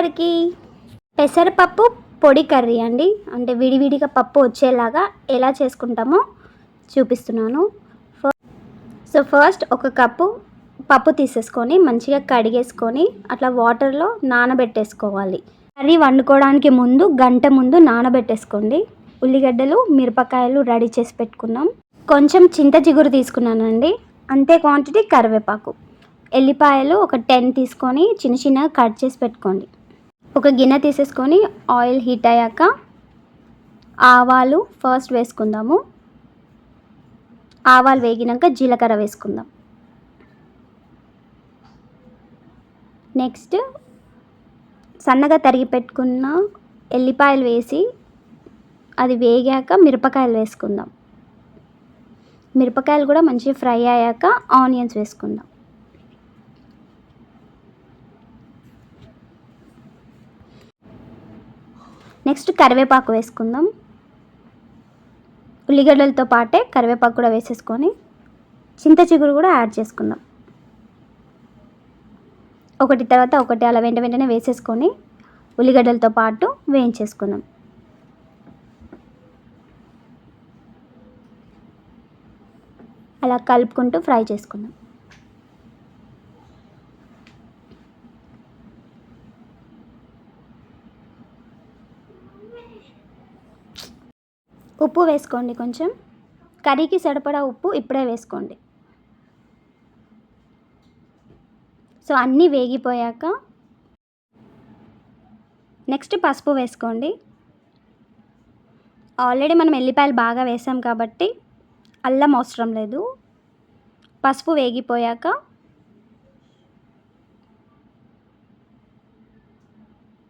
అందరికీ పెసరపప్పు పొడి కర్రీ అండి. అంటే విడివిడిగా పప్పు వచ్చేలాగా ఎలా చేసుకుంటామో చూపిస్తున్నాను. సో ఫస్ట్ ఒక కప్పు పప్పు తీసేసుకొని మంచిగా కడిగేసుకొని అట్లా వాటర్లో నానబెట్టేసుకోవాలి. కర్రీ వండుకోవడానికి ముందు గంట ముందు నానబెట్టేసుకోండి. ఉల్లిగడ్డలు మిరపకాయలు రెడీ చేసి పెట్టుకున్నాం కొంచెం చింత చిగురు తీసుకున్నానండి. అంతే క్వాంటిటీ కరివేపాకు. ఎల్లిపాయలు ఒక టెన్ తీసుకొని చిన్న చిన్నగా కట్ చేసి పెట్టుకోండి. ఒక గిన్నె తీసేసుకొని ఆయిల్ హీట్ అయ్యాక ఆవాలు ఫస్ట్ వేసుకుందాము. ఆవాలు వేగినాక జీలకర్ర వేసుకుందాం. నెక్స్ట్ సన్నగా తరిగి పెట్టుకున్న ఎల్లిపాయలు వేసి అది వేగాక మిరపకాయలు వేసుకుందాం. మిరపకాయలు కూడా మంచిగా ఫ్రై అయ్యాక ఆనియన్స్ వేసుకుందాం. నెక్స్ట్ కరివేపాకు వేసుకుందాం. ఉల్లిగడ్డలతో పాటే కరివేపాకు కూడా వేసేసుకొని చింత చిగురు కూడా యాడ్ చేసుకుందాం. ఒకటి తర్వాత ఒకటి అలా వెంట వెంటనే వేసేసుకొని ఉల్లిగడ్డలతో పాటు వేయించేసుకుందాం. అలా కలుపుకుంటూ ఫ్రై చేసుకుందాం. ఉప్పు వేసుకోండి కొంచెం. కర్రీకి సరిపడా ఉప్పు ఇప్పుడే వేసుకోండి. సో అన్నీ వేగిపోయాక నెక్స్ట్ పసుపు వేసుకోండి. ఆల్రెడీ మనం ఎల్లిపాయలు బాగా వేసాం కాబట్టి అల్లం అవసరం లేదు. పసుపు వేగిపోయాక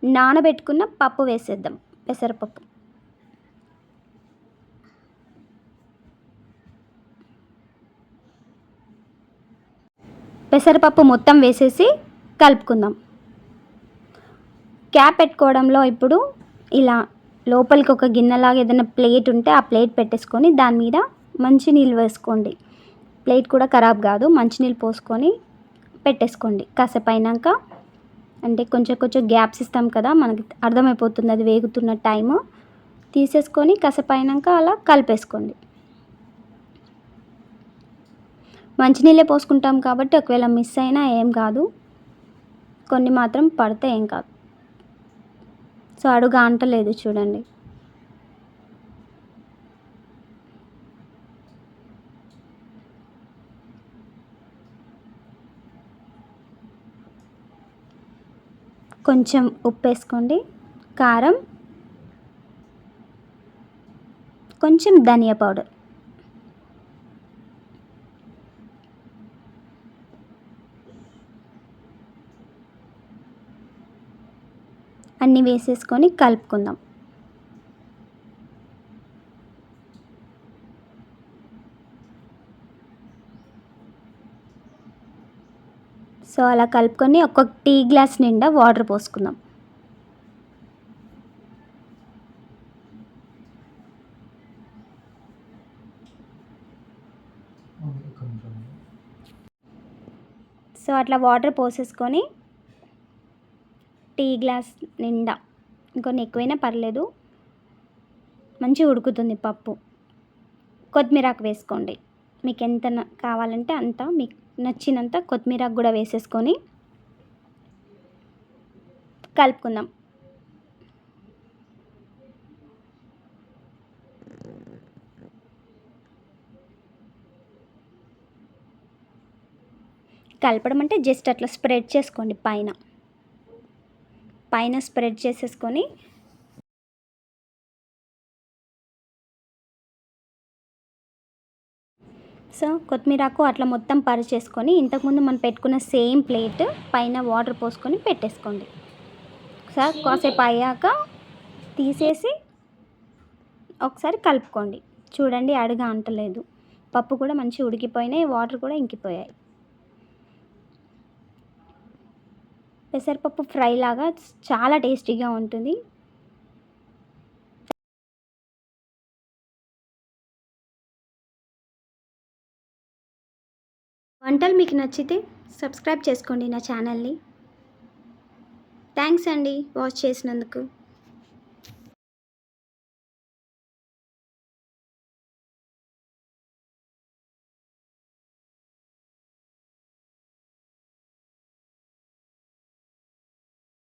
నానబెట్టుకున్న పప్పు వేసేద్దాం. పెసరపప్పు. పెసరపప్పు మొత్తం వేసేసి కలుపుకుందాం. క్యాప్ పెట్టుకోవడంలో ఇప్పుడు ఇలా లోపలికి ఒక గిన్నెలాగా ఏదైనా ప్లేట్ ఉంటే ఆ ప్లేట్ పెట్టేసుకొని దాని మీద మంచి నీళ్ళు వేసుకోండి. ప్లేట్ కూడా ఖరాబ్ కాదు మంచినీళ్ళు పోసుకొని పెట్టేసుకోండి. కాసేపు అయినాక అంటే కొంచెం కొంచెం గ్యాప్స్ ఇస్తాం కదా మనకి అర్థమైపోతుంది అది వేగుతున్న టైము తీసేసుకొని కసపైనాక అలా కలిపేసుకోండి. మంచినీళ్ళే పోసుకుంటాం కాబట్టి ఒకవేళ మిస్ అయినా ఏం కాదు. కొన్ని మాత్రం పడితే ఏం కాదు. సో అడుగు అంటలేదు చూడండి. కొంచెం ఉప్పు వేసుకోండి కారం. కొంచెం ధనియా పౌడర్. అన్నీ వేసేసుకొని కలుపుకుందాం. సో అలా కలుపుకొని ఒక టీ గ్లాస్ నిండా వాటర్ పోసుకుందాం. సో అట్లా వాటర్ పోసేసుకొని టీ గ్లాస్ నిండా ఇంకొన్ని ఎక్కువైనా పర్లేదు. మంచిగా ఉడుకుతుంది పప్పు. కొత్తిమీరాకు వేసుకోండి. మీకు ఎంత కావాలంటే అంత మీకు నచ్చినంత కొత్తిమీర కూడా వేసేసుకొని కలుపుకుందాం. కలపడం అంటే జస్ట్ అట్లా స్ప్రెడ్ చేసుకోండి పైన. పైన స్ప్రెడ్ చేసేసుకొని సో కొత్తిమీరాకు అట్లా మొత్తం పరిచేసుకొని ఇంతకుముందు మనం పెట్టుకున్న సేమ్ ప్లేట్ పైన వాటర్ పోసుకొని పెట్టేసుకోండి. సార్ కాసేపు అయ్యాక తీసేసి ఒకసారి కలుపుకోండి. చూడండి అడుగు అంటలేదు. పప్పు కూడా మంచిగా ఉడికిపోయినాయి వాటర్ కూడా ఇంకిపోయాయి. పెసరపప్పు ఫ్రై లాగా చాలా టేస్టీగా ఉంటుంది. వంటలు మీకు నచ్చితే సబ్స్క్రైబ్ చేసుకోండి నా ఛానల్ని. థ్యాంక్స్ అండి వాచ్ చేసినందుకు.